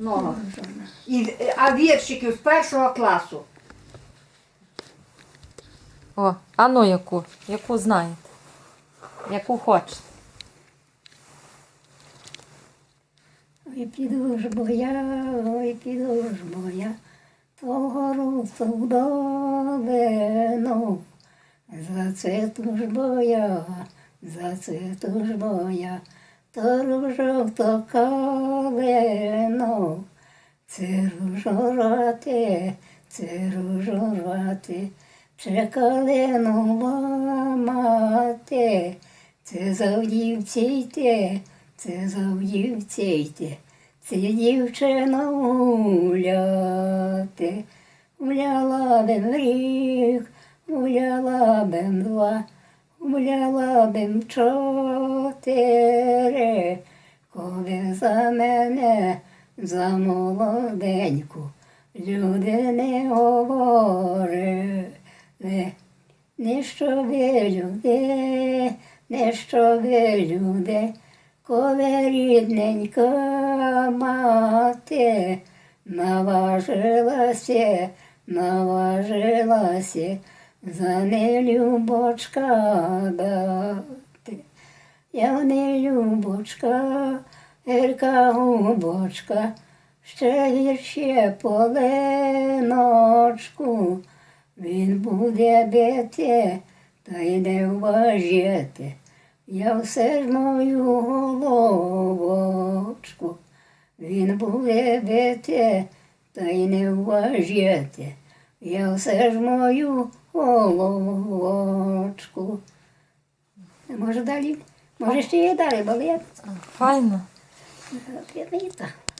ногах. І, а віршиків з першого класу. О, а ну яку? Яку знаєте? Яку хочете? Ой, піду ж бо ой, піду ж бо того в. За це ж бо я, за це ж бо я, то ружок то калину. Це ружорати, це ружорати, чи калину ламати. Це завдівці йти, це завдівці йти, це дівчина гуляти. Гуляла бим рік, гуляла бим два, гуляла бим чотири, коли за мене, за молоденьку, люди не говорили. Не що ви люди, не що люди, коли рідненька мати наважилася, наважилася за нелюбочка дати. Я не любочка, гірка губочка, ще гірше поленочку. Він буде бити, та й не вважати. Я все ж мою головочку. Він буде бити, та й не вважати. Я все ж мою головочку. Може далі? Може ще і далі балет? Файно. Enggak.